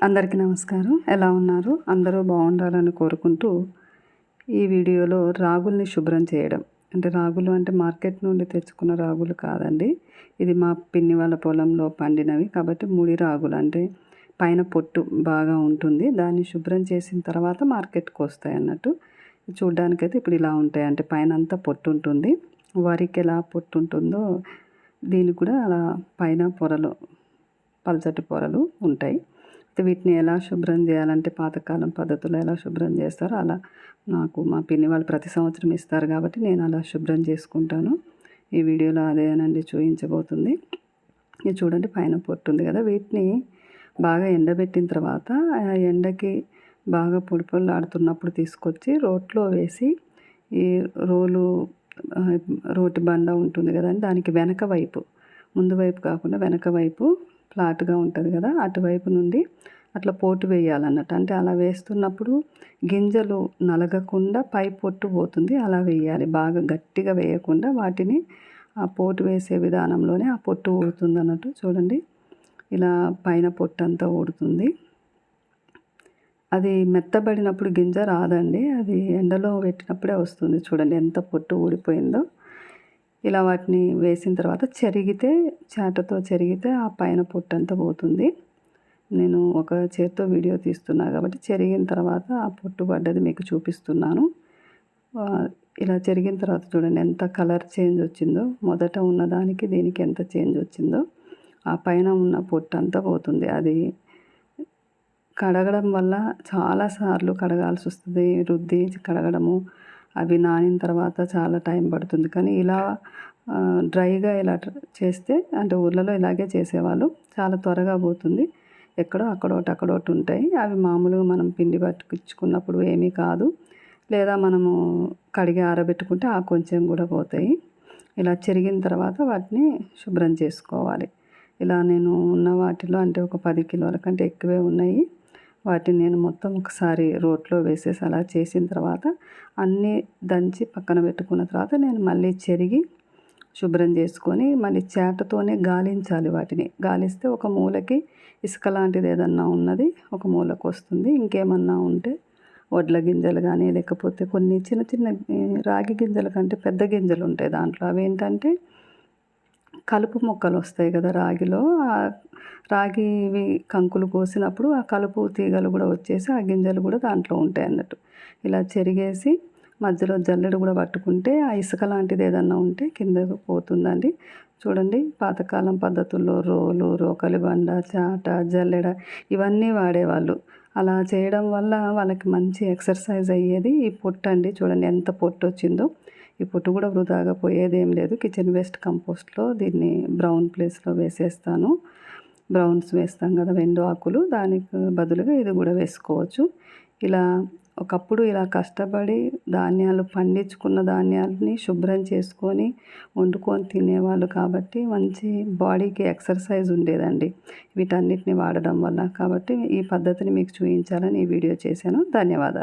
అందరికీ నమస్కారం. ఎలా ఉన్నారు? అందరూ బాగుండాలని కోరుకుంటూ ఈ వీడియోలో రాగుల్ని శుభ్రం చేయడం. అంటే రాగులు అంటే మార్కెట్ నుండి తెచ్చుకున్న రాగులు కాదండి. ఇది మా పిన్ని వాళ్ళ పొలంలో పండినవి. కాబట్టి ముడి రాగులు అంటే పైన పొట్టు బాగా ఉంటుంది. దాన్ని శుభ్రం చేసిన తర్వాత మార్కెట్కి వస్తాయి అన్నట్టు. చూడ్డానికైతే ఇప్పుడు ఇలా ఉంటాయి. అంటే పైన అంతా పొట్టు ఉంటుంది. వరికి ఎలా పొట్టు ఉంటుందో దీనికి కూడా అలా పైన పొరలు పల్చటి పొరలు ఉంటాయి. వీటిని ఎలా శుభ్రం చేయాలంటే పాతకాలం పద్ధతులు ఎలా శుభ్రం చేస్తారో అలా నాకు మా పిన్ని వాళ్ళు ప్రతి సంవత్సరం ఇస్తారు కాబట్టి నేను అలా శుభ్రం చేసుకుంటాను. ఈ వీడియోలో అదేనండి చూపించబోతుంది. ఇది చూడండి పైన పొట్టు ఉంది కదా. వీటిని బాగా ఎండబెట్టిన తర్వాత ఆ ఎండకి బాగా పొడి ఆడుతున్నప్పుడు తీసుకొచ్చి రోట్లో వేసి ఈ రోలు రోటి బండ ఉంటుంది కదండి దానికి వెనక వైపు ముందు వైపు కాకుండా వెనక వైపు ఫ్లాట్గా ఉంటుంది కదా అటువైపు నుండి అట్లా పోటు వేయాలన్నట్టు. అంటే అలా వేస్తున్నప్పుడు గింజలు నలగకుండా పై పొట్టు పోతుంది అలా వేయాలి. బాగా గట్టిగా వేయకుండా వాటిని ఆ పోటు వేసే విధానంలోనే ఆ పొట్టు ఊడుతుంది అన్నట్టు చూడండి. ఇలా పైన పొట్టు అంతా ఊడుతుంది. అది మెత్తబడినప్పుడు గింజ రాదండి. అది ఎండలో పెట్టినప్పుడే వస్తుంది. చూడండి ఎంత పొట్టు ఊడిపోయిందో. ఇలా వాటిని వేసిన తర్వాత చెరిగితే చాటతో చెరిగితే ఆ పైన పొట్టంతా పోతుంది. నేను ఒక చేత్తో వీడియో తీస్తున్నా కాబట్టి చెరిగిన తర్వాత ఆ పొట్టు పడ్డది మీకు చూపిస్తున్నాను. ఇలా చెరిగిన తర్వాత చూడండి ఎంత కలర్ చేంజ్ వచ్చిందో. మొదట ఉన్నదానికి దీనికి ఎంత చేంజ్ వచ్చిందో. ఆ పైన ఉన్న పొట్టు అంతా పోతుంది. అది కడగడం వల్ల చాలాసార్లు కడగాల్సి వస్తుంది. రుద్ది కడగడము అవి నానిన తర్వాత చాలా టైం పడుతుంది. కానీ ఇలా డ్రైగా ఇలా చేస్తే అంటే ఊర్లలో ఇలాగే చేసేవాళ్ళు చాలా త్వరగా పోతుంది. ఎక్కడో అక్కడోటి అక్కడోటి ఉంటాయి. అవి మామూలుగా మనం పిండి పట్టుకున్నప్పుడు ఏమీ కాదు. లేదా మనము కడిగి ఆరబెట్టుకుంటే ఆ కొంచెం కూడా పోతాయి. ఇలా చెరిగిన తర్వాత వాటిని శుభ్రం చేసుకోవాలి. ఇలా నేను ఉన్న వాటిలో అంటే ఒక పది కిలోల కంటే ఎక్కువే ఉన్నాయి. వాటిని నేను మొత్తం ఒకసారి రోట్లో వేసేసి అలా చేసిన తర్వాత అన్నీ దంచి పక్కన పెట్టుకున్న తర్వాత నేను మళ్ళీ చెరిగి శుభ్రం చేసుకొని మళ్ళీ చేటతోనే గాలించాలి వాటిని. గాలిస్తే ఒక మూలకి ఇసుక లాంటిది ఏదన్నా ఉన్నది ఒక మూలకు వస్తుంది. ఇంకేమన్నా ఉంటే వడ్ల గింజలు కానీ లేకపోతే కొన్ని చిన్న చిన్న రాగి గింజల కంటే పెద్ద గింజలు ఉంటాయి దాంట్లో. అవి ఏంటంటే కలుపు మొక్కలు వస్తాయి కదా రాగిలో. రాగివి కంకులు కోసినప్పుడు ఆ కలుపు తీగలు కూడా వచ్చేసి ఆ గింజలు కూడా దాంట్లో ఉంటాయి అన్నట్టు. ఇలా చెరిగేసి మధ్యలో జల్లెడ కూడా పట్టుకుంటే ఆ ఇసుక లాంటిది ఏదన్నా ఉంటే కిందకు పోతుందండి. చూడండి పాతకాలం పద్ధతుల్లో రోలు రోకలి బండ చాట జల్లెడ ఇవన్నీ వాడేవాళ్ళు. అలా చేయడం వల్ల వాళ్ళకి మంచి ఎక్సర్సైజ్ అయ్యేది ఈ పొట్టు అండి చూడండి ఎంత పొట్టు వచ్చిందో ఈ పొట్టు కూడా వృధాగా పోయేదేం లేదు. కిచెన్ వేస్ట్ కంపోస్ట్లో దీన్ని బ్రౌన్ ప్లేస్లో వేసేస్తాను. బ్రౌన్స్ వేస్తాం కదా వెండు ఆకులు. దానికి బదులుగా ఇది కూడా వేసుకోవచ్చు. ఇలా ఒకప్పుడు ఇలా కష్టపడి ధాన్యాలు పండించుకున్న ధాన్యాలని శుభ్రం చేసుకొని వండుకొని తినేవాళ్ళు కాబట్టి మంచి బాడీకి ఎక్సర్సైజ్ ఉండేదండి. వీటన్నిటిని వాడడం వల్ల. కాబట్టి ఈ పద్ధతిని మీకు చూపించాలని ఈ వీడియో చేశాను. ధన్యవాదాలు.